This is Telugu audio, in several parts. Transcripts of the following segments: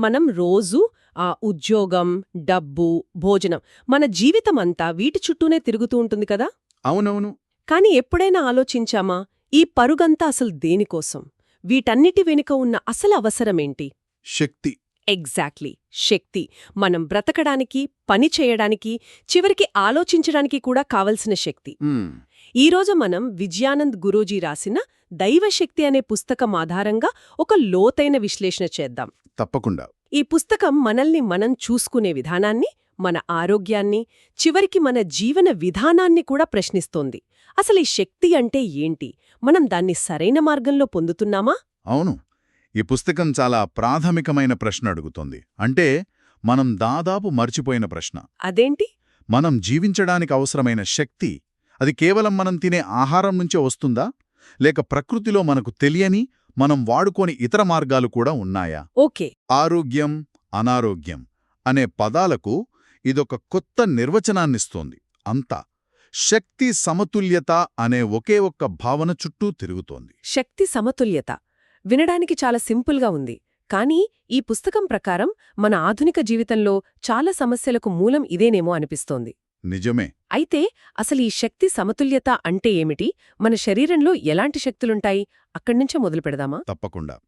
మనం రోజు ఆ ఉద్యోగం డబ్బు భోజనం మన జీవితమంతా వీటి చుట్టూనే తిరుగుతూ ఉంటుంది కదా? అవునవును. కాని ఎప్పుడైనా ఆలోచించామా? ఈ పరుగంతా అసలు దేనికోసం? వీటన్నిటి వెనుక ఉన్న అసలు అవసరమేంటి? శక్తి. ఎగ్జాక్ట్లీ శక్తి. మనం బ్రతకడానికి పని చేయడానికి చివరికి ఆలోచించడానికి కూడా కావలసిన శక్తి. ఈరోజు మనం విజయానంద్ గురూజీ రాసిన దైవశక్తి అనే పుస్తకం ఆధారంగా ఒక లోతైన విశ్లేషణ చేద్దాం. తప్పకుండా. ఈ పుస్తకం మనల్ని మనం చూసుకునే విధానాన్ని మన ఆరోగ్యాన్ని చివరికి మన జీవన విధానాన్ని కూడా ప్రశ్నిస్తోంది. అసలు ఈ శక్తి అంటే ఏంటి? మనం దాన్ని సరైన మార్గంలో పొందుతున్నామా? అవును. ఈ పుస్తకం చాలా ప్రాథమికమైన ప్రశ్న అడుగుతోంది. అంటే మనం దాదాపు మర్చిపోయిన ప్రశ్న. అదేంటి? మనం జీవించడానికి అవసరమైన శక్తి అది కేవలం మనం తినే ఆహారం నుంచే వస్తుందా? లేక ప్రకృతిలో మనకు తెలియని మనం వాడుకోని ఇతర మార్గాలు కూడా ఉన్నాయా? ఓకే. ఆరోగ్యం అనారోగ్యం అనే పదాలకు ఇదొక కొత్త నిర్వచనాన్నిస్తోంది. అంతా శక్తి సమతుల్యత అనే ఒకే ఒక్క భావన చుట్టూ తిరుగుతోంది. శక్తి సమతుల్యత వినడానికి చాలా సింపుల్గా ఉంది. కానీ ఈ పుస్తకం ప్రకారం మన ఆధునిక జీవితంలో చాలా సమస్యలకు మూలం ఇదేనేమో అనిపిస్తోంది. నిజమే. అయితే అసలు ఈ శక్తి సమతుల్యత అంటే ఏమిటి? మన శరీరంలో ఎలాంటి శక్తులుంటాయి? అక్కడ్నుంచే మొదలు పెడదామా? తప్పకుండా.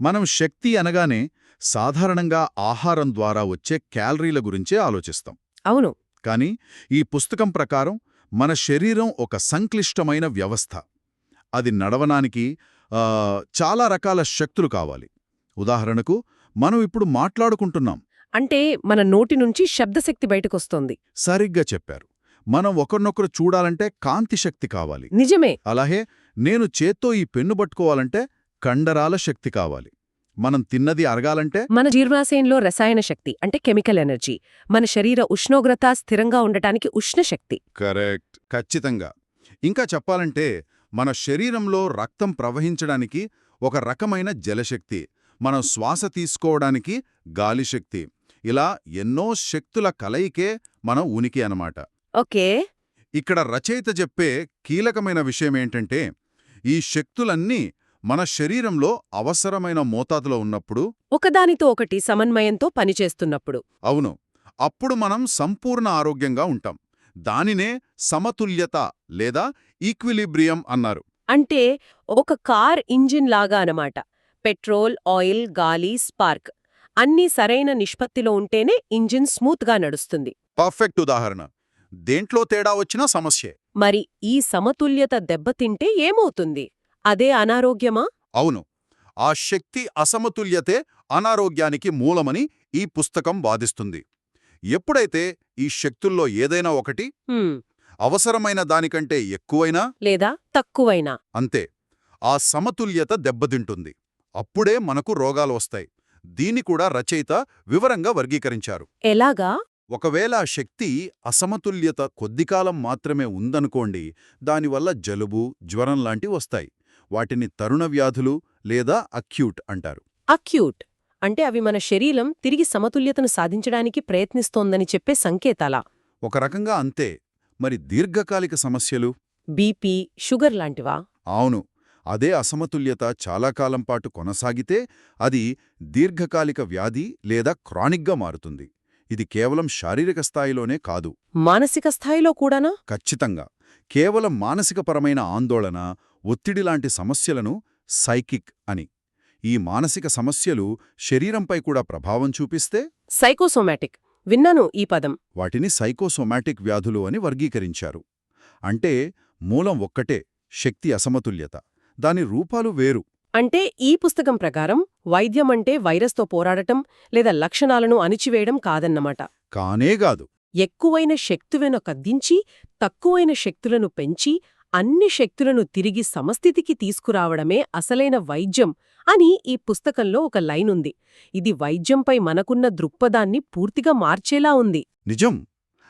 మనం శక్తి అనగానే సాధారణంగా ఆహారం ద్వారా వచ్చే క్యాలరీల గురించే ఆలోచిస్తాం. అవును. కానీ ఈ పుస్తకం ప్రకారం మన శరీరం ఒక సంక్లిష్టమైన వ్యవస్థ. అది నడవడానికి ఆ, చాలా రకాల శక్తులు కావాలి. ఉదాహరణకు మనం ఇప్పుడు మాట్లాడుకుంటున్నాం. అంటే మన నోటి నుంచి శబ్దశక్తి బయటకొస్తోంది. సరిగ్గా చెప్పారు. మనం ఒకరినొకరు చూడాలంటే కాంతి శక్తి కావాలి. నిజమే. అలాగే నేను చేత్తో ఈ పెన్ను పట్టుకోవాలంటే కండరాల శక్తి కావాలి. మనం తిన్నది అరగాలంటే మన జీర్ణాశయంలో రసాయన శక్తి అంటే కెమికల్ ఎనర్జీ. మన శరీర ఉష్ణోగ్రత స్థిరంగా ఉండటానికి ఉష్ణశక్తి కరెక్ట్. ఖచ్చితంగా. ఇంకా చెప్పాలంటే మన శరీరంలో రక్తం ప్రవహించడానికి ఒక రకమైన జలశక్తి మనం శ్వాస తీసుకోవడానికి గాలి శక్తి ఇలా ఎన్నో శక్తుల కలయికే మన ఉనికి అన్నమాట. ఓకే. ఇక్కడ రచయిత చెప్పే కీలకమైన విషయమేంటంటే ఈ శక్తులన్నీ మన శరీరంలో అవసరమైన మోతాదులో ఉన్నప్పుడు ఒకదానితో ఒకటి సమన్వయంతో పనిచేస్తున్నప్పుడు. అవును. అప్పుడు మనం సంపూర్ణ ఆరోగ్యంగా ఉంటాం. దానినే సమతుల్యత లేదా ఈక్విలిబ్రియం అన్నారు. అంటే ఒక కార్ ఇంజిన్ లాగా అనమాట పెట్రోల్ ఆయిల్ గాలి స్పార్క్. అన్నీ సరైన నిష్పత్తిలో ఉంటేనే ఇంజిన్ స్మూత్గా నడుస్తుంది. పర్ఫెక్ట్ ఉదాహరణ. దేంట్లో తేడా వచ్చినా సమస్యే. మరి ఈ సమతుల్యత దెబ్బతింటే ఏమవుతుంది? అదే అనారోగ్యమా? అవును. ఆ శక్తి అసమతుల్యతే అనారోగ్యానికి మూలమని ఈ పుస్తకం వాదిస్తుంది. ఎప్పుడైతే ఈ శక్తుల్లో ఏదైనా ఒకటి అవసరమైన దానికంటే ఎక్కువైనా లేదా తక్కువైనా? అంతే. ఆ సమతుల్యత దెబ్బతింటుంది. అప్పుడే మనకు రోగాలు వస్తాయి. దీన్ని కూడా రచయిత వివరంగా వర్గీకరించారు. ఎలాగా? ఒకవేళ ఆ శక్తి అసమతుల్యత కొద్దికాలం మాత్రమే ఉందనుకోండి దానివల్ల జలుబు జ్వరం లాంటివి వస్తాయి. వాటిని తరుణ వ్యాధులు లేదా అక్యూట్ అంటారు. అక్యూట్ అంటే అవి మన శరీరం తిరిగి సమతుల్యతను సాధించడానికి ప్రయత్నిస్తోందని చెప్పే సంకేతాలా? ఒక రకంగా అంతే. మరి దీర్ఘకాలిక సమస్యలు? బీపీ షుగర్ లాంటివా? అవును. అదే అసమతుల్యత చాలా కాలం పాటు కొనసాగితే అది దీర్ఘకాలిక వ్యాధి లేదా క్రానిక్గా మారుతుంది. ఇది కేవలం శారీరక స్థాయిలోనే కాదు. మానసిక స్థాయిలో కూడానా? ఖచ్చితంగా. కేవలం మానసికపరమైన ఆందోళన ఒత్తిడి లాంటి సమస్యలను సైకిక్ అని. ఈ మానసిక సమస్యలు శరీరంపై కూడా ప్రభావం చూపిస్తే సైకోసోమాటిక్. విన్నాను ఈ పదం. వాటిని సైకోసోమాటిక్ వ్యాధులు అని వర్గీకరించారు. అంటే మూలం ఒక్కటే శక్తి అసమతుల్యత. దాని రూపాలు వేరు. అంటే ఈ పుస్తకం ప్రకారం వైద్యం అంటే వైరస్తో పోరాడటం లేదా లక్షణాలను అణిచివేయడం కాదన్నమాట. కానేగాదు ఎక్కువైన శక్తులను కద్దించి తక్కువైన శక్తులను పెంచి అన్ని శక్తులను తిరిగి సమస్థితికి తీసుకురావడమే అసలైన వైద్యం అని ఈ పుస్తకంలో ఒక లైన్ ఉంది. ఇది వైద్యంపై మనకున్న దృక్పథాన్ని పూర్తిగా మార్చేలా ఉంది. నిజం.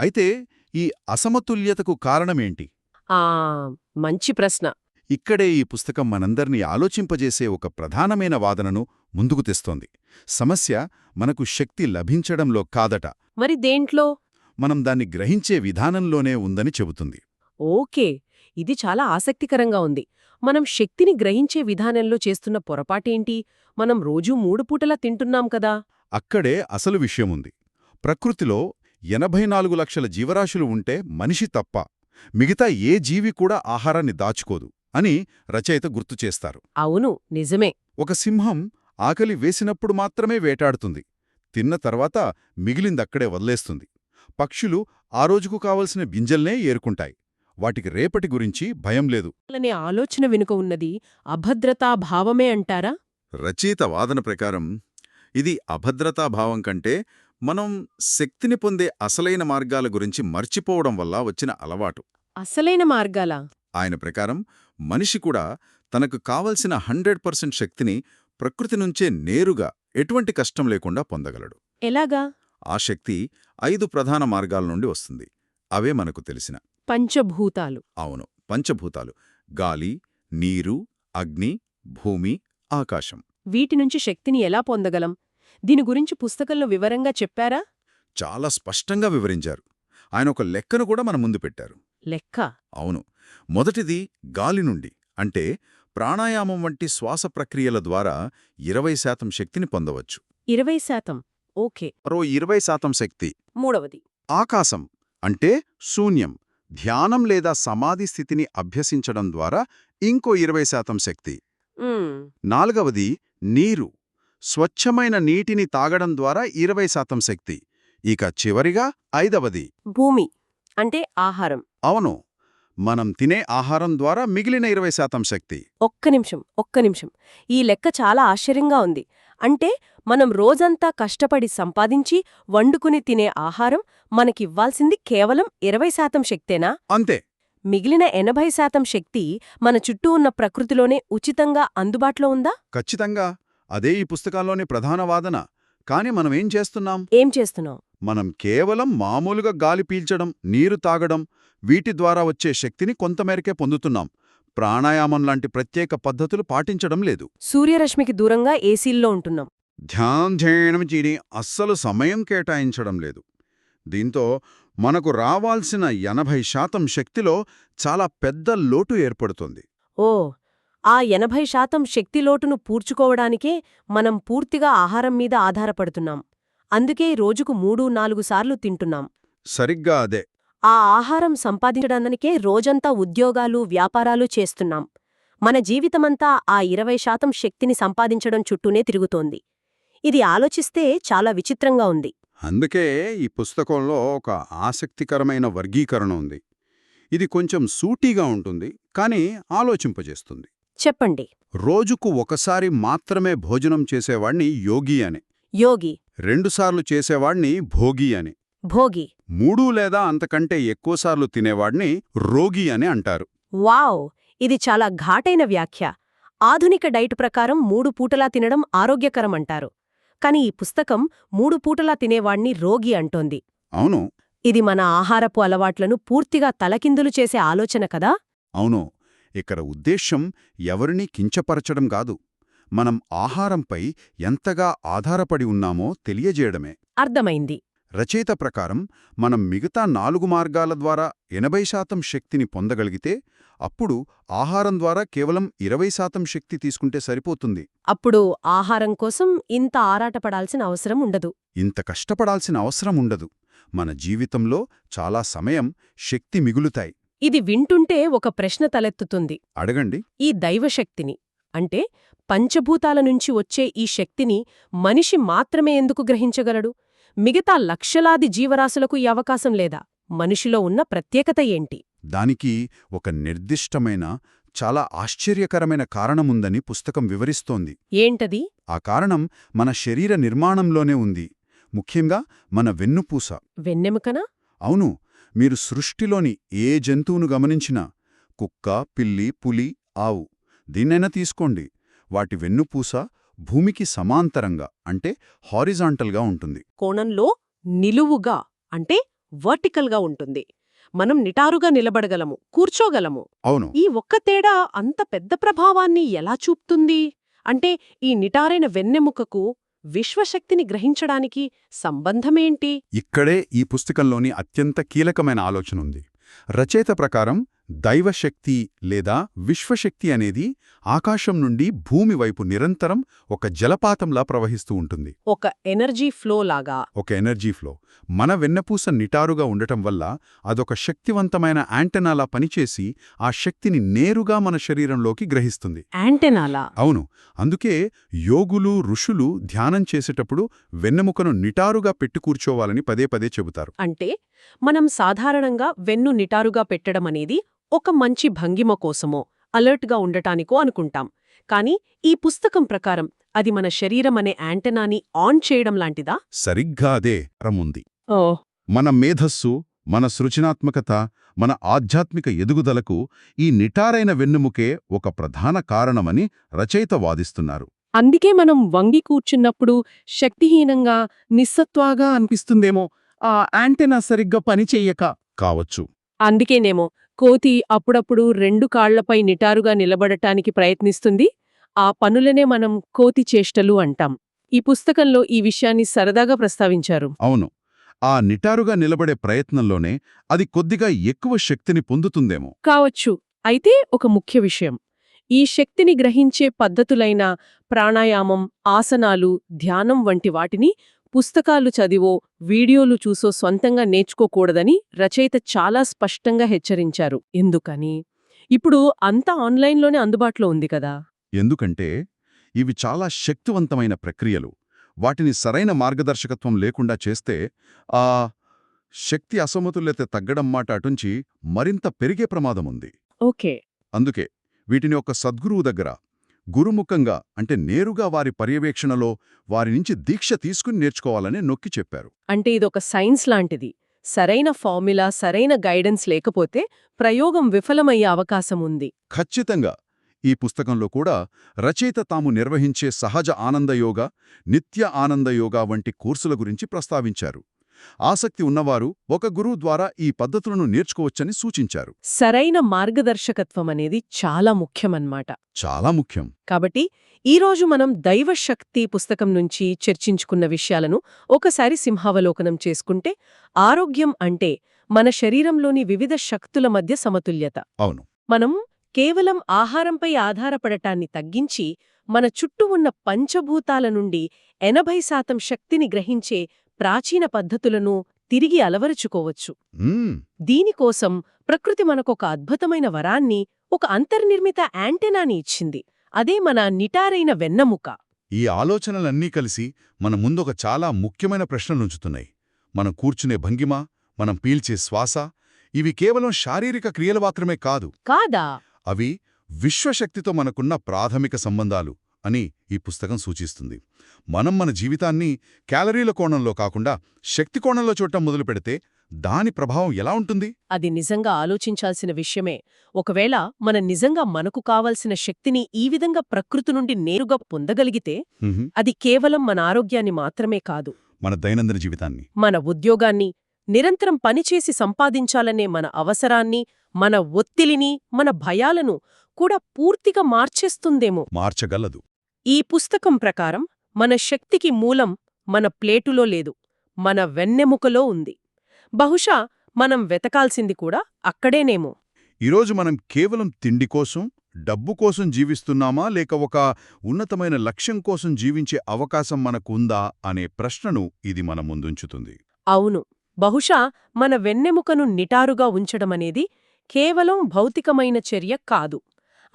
అయితే ఈ అసమతుల్యతకు కారణమేంటి? ఆ మంచి ప్రశ్న. ఇక్కడే ఈ పుస్తకం మనందర్నీ ఆలోచింపజేసే ఒక ప్రధానమైన వాదనను ముందుకు తెస్తోంది. సమస్య మనకు శక్తి లభించడంలో కాదట. మరి దేంట్లో? మనం దాన్ని గ్రహించే విధానంలోనే ఉందని చెబుతుంది. ఓకే ఇది చాలా ఆసక్తికరంగా ఉంది. మనం శక్తిని గ్రహించే విధానంలో చేస్తున్న పొరపాటేంటి? మనం రోజూ మూడు పూటలా తింటున్నాం కదా? అక్కడే అసలు విషయముంది. ప్రకృతిలో ఎనభై నాలుగు లక్షల జీవరాశులు ఉంటే మనిషి తప్ప మిగతా ఏ జీవి కూడా ఆహారాన్ని దాచుకోదు. అని రచయిత గుర్తు చేస్తారు. అవును నిజమే. ఒక సింహం ఆకలి వేసినప్పుడు మాత్రమే వేటాడుతుంది. తిన్న తర్వాత మిగిలిందక్కడే వదిలేస్తుంది. పక్షులు ఆ రోజుకు కావలసిన గింజల్నే ఏరుకుంటాయి. వాటికి రేపటి గురించి భయం లేదు. అనే ఆలోచన వెనుక ఉన్నది అభద్రతా భావమే అంటారా? రచయిత వాదన ప్రకారం ఇది అభద్రతాభావం కంటే మనం శక్తిని పొందే అసలైన మార్గాల గురించి మర్చిపోవడం వల్ల వచ్చిన అలవాటు. అసలైన మార్గాలా? ఆయన ప్రకారం మనిషి కూడా తనకు కావలసిన హండ్రెడ్ పర్సెంట్ శక్తిని ప్రకృతి నుంచే నేరుగా ఎటువంటి కష్టం లేకుండా పొందగలడు. ఎలాగా? ఆ శక్తి ఐదు ప్రధాన మార్గాల నుండి వస్తుంది. అవే మనకు తెలిసిన. పంచభూతాలు. అవును పంచభూతాలు. గాలి నీరు అగ్ని భూమి ఆకాశం. వీటి నుంచి శక్తిని ఎలా పొందగలం? దీని గురించి పుస్తకంలో వివరంగా చెప్పారా? చాలా స్పష్టంగా వివరించారు. ఆయన ఒక లెక్కను కూడా మన ముందు పెట్టారు. లెక్క? అవును. మొదటిది గాలి నుండి అంటే ప్రాణాయామం వంటి శ్వాస ప్రక్రియల ద్వారా ఇరవై శాతం శక్తిని పొందవచ్చు. ఇరవై శాతం. ఓకే. మరో ఇరవై శాతం శక్తి. మూడవది. ఆకాశం అంటే శూన్యం ధ్యానం లేదా సమాధి స్థితిని అభ్యసించడం ద్వారా ఇంకో ఇరవై శాతం శక్తి. నాలుగవది నీరు స్వచ్ఛమైన నీటిని తాగడం ద్వారా ఇరవై శాతం శక్తి. ఇక చివరిగా ఐదవది. భూమి అంటే ఆహారం. అవును. మనం తినే ఆహారం ద్వారా మిగిలిన ఇరవై శాతం శక్తి. ఒక్క నిమిషం ఒక్క నిమిషం. ఈ లెక్క చాలా ఆశ్చర్యంగా ఉంది. అంటే మనం రోజంతా కష్టపడి సంపాదించి వండుకుని తినే ఆహారం మనకివ్వాల్సింది కేవలం ఇరవై శాతం శక్తేనా? అంతే. మిగిలిన ఎనభై శాతం శక్తి మన చుట్టూ ఉన్న ప్రకృతిలోనే ఉచితంగా అందుబాటులో ఉందా? ఖచ్చితంగా. అదే ఈ పుస్తకాల్లోని ప్రధాన వాదన. కాని మనమేం చేస్తున్నాం? ఏం చేస్తున్నాం? మనం కేవలం మామూలుగా గాలి పీల్చడం నీరు తాగడం వీటి ద్వారా వచ్చే శక్తిని కొంతమేరకే పొందుతున్నాం. ప్రాణాయామం లాంటి ప్రత్యేక పద్ధతులు పాటించడం లేదు. సూర్యరశ్మికి దూరంగా ఏసీల్లో ఉంటున్నాం. ధ్యానం చేయడం చీని అస్సలు సమయం కేటాయించడం లేదు. దీంతో మనకు రావాల్సిన ఎనభై శాతం శక్తిలో చాలా పెద్ద లోటు ఏర్పడుతుంది. ఓ ఆ ఎనభై శాతం శక్తి లోటును పూడ్చుకోవడానికే మనం పూర్తిగా ఆహారం మీద ఆధారపడుతున్నాం. అందుకే రోజుకు మూడు నాలుగు సార్లు తింటున్నాం. సరిగ్గా అదే. ఆ ఆహారం సంపాదించడానికే రోజంతా ఉద్యోగాలు వ్యాపారాలు చేస్తున్నాం. మన జీవితమంతా ఆ ఇరవై శాతం శక్తిని సంపాదించడం చుట్టూనే తిరుగుతోంది. ఇది ఆలోచిస్తే చాలా విచిత్రంగా ఉంది. అందుకే ఈ పుస్తకంలో ఒక ఆసక్తికరమైన వర్గీకరణ ఉంది. ఇది కొంచెం సూటీగా ఉంటుంది కానీ ఆలోచింపజేస్తుంది. చెప్పండి. రోజుకు ఒకసారి మాత్రమే భోజనం చేసేవాణ్ణి యోగి అని. యోగి. రెండుసార్లు చేసేవాణ్ణి భోగి అని. భోగి. మూడు లేదా అంతకంటే ఎక్కువసార్లు తినేవాణ్ణి రోగి అని అంటారు. వావ్! ఇది చాలా ఘాటైన వ్యాఖ్య. ఆధునిక డైట్ ప్రకారం మూడు పూటలా తినడం ఆరోగ్యకరం అంటారు కాని ఈ పుస్తకం మూడు పూటలా తినేవాణ్ణి రోగి అంటోంది. అవును. ఇది మన ఆహారపు అలవాట్లను పూర్తిగా తలకిందులు చేసే ఆలోచన కదా? అవును. ఇక్కడ ఉద్దేశ్యం ఎవరినీ కించపరచడం కాదు. మనం ఆహారంపై ఎంతగా ఆధారపడి ఉన్నామో తెలియజేయడమే. అర్థమైంది. రచయిత ప్రకారం మనం మిగతా నాలుగు మార్గాల ద్వారా ఎనభై శాతం శక్తిని పొందగలిగితే అప్పుడు ఆహారం ద్వారా కేవలం ఇరవై శాతం శక్తి తీసుకుంటే సరిపోతుంది. అప్పుడు ఆహారం కోసం ఇంత ఆరాటపడాల్సిన అవసరం ఉండదు. ఇంత కష్టపడాల్సిన అవసరం ఉండదు. మన జీవితంలో చాలా సమయం శక్తి మిగులుతాయి. ఇది వింటుంటే ఒక ప్రశ్న తలెత్తుతుంది. అడగండి. ఈ దైవశక్తిని అంటే పంచభూతాల నుంచి వచ్చే ఈ శక్తిని మనిషి మాత్రమే ఎందుకు గ్రహించగలడు? మిగతా లక్షలాది జీవరాశులకు ఈ అవకాశం లేదా? మనిషిలో ఉన్న ప్రత్యేకత ఏంటి? దానికి ఒక నిర్దిష్టమైన చాలా ఆశ్చర్యకరమైన కారణముందని పుస్తకం వివరిస్తోంది. ఏంటది? ఆ కారణం మన శరీర నిర్మాణంలోనే ఉంది. ముఖ్యంగా మన వెన్నుపూస. వెన్నెముకనా? అవును మీరు సృష్టిలోని ఏ జంతువును గమనించినా కుక్క పిల్లి పులి ఆవు దీన్నైనా తీసుకోండి. వాటి వెన్నుపూస భూమికి సమాంతరంగా అంటే హారిజాంటల్గా ఉంటుంది. కోణంలో నిలువుగా అంటే వర్టికల్గా ఉంటుంది. మనం నిటారుగా నిలబడగలము కూర్చోగలము. అవును. ఈ ఒక్క తేడా అంత పెద్ద ప్రభావాన్ని ఎలా చూపుతుంది? అంటే ఈ నిటారైన వెన్నెముకకు విశ్వశక్తిని గ్రహించడానికి సంబంధమేంటి? ఇక్కడే ఈ పుస్తకంలోని అత్యంత కీలకమైన ఆలోచన ఉంది. రచయిత ప్రకారం దైవశక్తి లేదా విశ్వశక్తి అనేది ఆకాశం నుండి భూమి వైపు నిరంతరం ఒక జలపాతంలా ప్రవహిస్తూ ఉంటుంది. ఒక ఎనర్జీ ఫ్లో లాగా. ఒక ఎనర్జీ ఫ్లో. మన వెన్నపూస నిటారుగా ఉండటం వల్ల అదొక శక్తివంతమైన యాంటెనాలా పనిచేసి ఆ శక్తిని నేరుగా మన శరీరంలోకి గ్రహిస్తుంది. యాంటెనాలా? అవును. అందుకే యోగులు ఋషులు ధ్యానం చేసేటప్పుడు వెన్నెముకను నిటారుగా పెట్టి కూర్చోవాలని పదే పదే చెబుతారు. అంటే మనం సాధారణంగా వెన్ను నిటారుగా పెట్టడం అనేది ఒక మంచి భంగిమ కోసమో అలర్ట్గా ఉండటానికో అనుకుంటాం. కానీ ఈ పుస్తకం ప్రకారం అది మన శరీరం అనే యాంటెనాని ఆన్ చేయడం లాంటిదా? సరిగ్గా అదే రముంది ఓ. మన మేధస్సు మన సృజనాత్మకత మన ఆధ్యాత్మిక ఎదుగుదలకు ఈ నిటారైన వెన్నెముకే ఒక ప్రధాన కారణమని రచయిత వాదిస్తున్నారు. అందుకే మనం వంగి కూర్చున్నప్పుడు శక్తిహీనంగా నిస్సత్వాగా అనిపిస్తుందేమో ఆ యాంటెనా సరిగ్గా పనిచెయ్యక కావచ్చు. అందుకేనేమో కోతి అప్పుడప్పుడు రెండు కాళ్ళపై నిటారుగా నిలబడటానికి ప్రయత్నిస్తుంది. ఆ పనులనే మనం కోతి చేష్టలు అంటాం. ఈ పుస్తకంలో ఈ విషయాన్ని సరదాగా ప్రస్తావించారు. అవును. ఆ నిటారుగా నిలబడే ప్రయత్నంలోనే అది కొద్దిగా ఎక్కువ శక్తిని పొందుతుందేమో. కావచ్చు. అయితే ఒక ముఖ్య విషయం. ఈ శక్తిని గ్రహించే పద్ధతులైన ప్రాణాయామం ఆసనాలు ధ్యానం వంటి వాటిని పుస్తకాలు చదివో వీడియోలు చూసో స్వంతంగా నేర్చుకోకూడదని రచయిత చాలా స్పష్టంగా హెచ్చరించారు. ఎందుకని? ఇప్పుడు అంతా ఆన్లైన్లోనే అందుబాటులో ఉంది కదా. ఎందుకంటే ఇవి చాలా శక్తివంతమైన ప్రక్రియలు. వాటిని సరైన మార్గదర్శకత్వం లేకుండా చేస్తే ఆ శక్తి అసమతుల్యత తగ్గడం మాట అటుంచి మరింత పెరిగే ప్రమాదముంది ఓకే. అందుకే వీటిని ఒక సద్గురువు దగ్గర గురుముఖంగా అంటే నేరుగా వారి పర్యవేక్షణలో వారి నుంచి దీక్ష తీసుకుని నేర్చుకోవాలని నొక్కి చెప్పారు. అంటే ఇదొక సైన్స్ లాంటిది. సరైన ఫార్ములా సరైన గైడెన్స్ లేకపోతే ప్రయోగం విఫలమయ్యే అవకాశం ఉంది. ఖచ్చితంగా. ఈ పుస్తకంలో కూడా రచయిత తాము నిర్వహించే సహజ ఆనందయోగా నిత్య ఆనందయోగా వంటి కోర్సుల గురించి ప్రస్తావించారు. ఆసక్తి ఉన్నవారు ఒక గురువు ద్వారా ఈ పద్ధతులను నేర్చుకోవచ్చని సూచించారు. సరైన మార్గదర్శకత్వం అనేది చాలా ముఖ్యమన్నమాట చాలా ముఖ్యం. కాబట్టి ఈరోజు మనం దైవశక్తి పుస్తకం నుంచి చర్చించుకున్న విషయాలను ఒకసారి సింహావలోకనం చేసుకుంటే ఆరోగ్యం అంటే మన శరీరంలోని వివిధ శక్తుల మధ్య సమతుల్యత. అవును. మనం కేవలం ఆహారంపై ఆధారపడటాన్ని తగ్గించి మన చుట్టూ ఉన్న పంచభూతాల నుండి ఎనభై శాతం శక్తిని గ్రహించే ప్రాచీన పద్ధతులను తిరిగి అలవరుచుకోవచ్చు. దీనికోసం ప్రకృతి మనకొక అద్భుతమైన వరాన్ని ఒక అంతర్నిర్మిత యాంటెనాని ఇచ్చింది. అదే మన నిటారైన వెన్నముక. ఈ ఆలోచనలన్నీ కలిసి మన ముందొక చాలా ముఖ్యమైన ప్రశ్నలుంచుతున్నాయి మనం కూర్చునే భంగిమ మనం పీల్చే శ్వాస ఇవి కేవలం శారీరక క్రియలు మాత్రమే కాదు. కాదా? అవి విశ్వశక్తితో మనకున్న ప్రాథమిక సంబంధాలు. అని ఈ పుస్తకం సూచిస్తుంది. మనం మన జీవితాన్ని క్యాలరీల కోణంలో కాకుండా శక్తి కోణంలో చూడటం మొదలు పెడితే దాని ప్రభావం ఎలా ఉంటుంది? అది నిజంగా ఆలోచించాల్సిన విషయమే. ఒకవేళ మనం నిజంగా మనకు కావలసిన శక్తిని ఈ విధంగా ప్రకృతి నుండి నేరుగా పొందగలిగితే. అది కేవలం మన ఆరోగ్యాన్ని మాత్రమే కాదు. మన దైనందిన జీవితాన్ని. మన ఉద్యోగాన్ని నిరంతరం పనిచేసి సంపాదించాలనే మన అవసరాన్ని మన ఒత్తిలిని మన భయాలను కూడా పూర్తిగా మార్చేస్తుందేమో. మార్చగలదు. ఈ పుస్తకం ప్రకారం మన శక్తికి మూలం మన ప్లేటులో లేదు మన వెన్నెముకలో ఉంది. బహుశా మనం వెతకాల్సింది కూడా అక్కడేనేమో. ఈరోజు మనం కేవలం తిండి కోసం డబ్బు కోసం జీవిస్తున్నామా లేక ఒక ఉన్నతమైన లక్ష్యం కోసం జీవించే అవకాశం మనకుందా అనే ప్రశ్నను ఇది మన ముందుంచుతుంది. అవును. బహుశా మన వెన్నెముకను నిటారుగా ఉంచడమనేది కేవలం భౌతికమైన చర్య కాదు.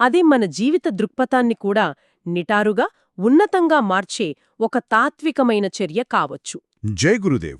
అది మన జీవిత దృక్పథాన్ని కూడా నిటారుగా ఉన్నతంగా మార్చే ఒక తాత్వికమైన చర్య కావచ్చు. జై గురుదేవ్.